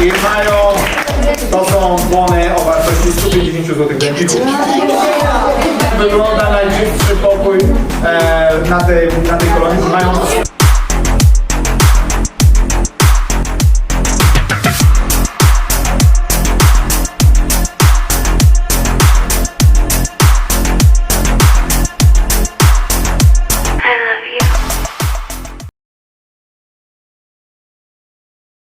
I mają, to są błony o wartości 150 zł dęcików. Wygląda najczystszy pokój e, na tej, na tej kolonii. Mają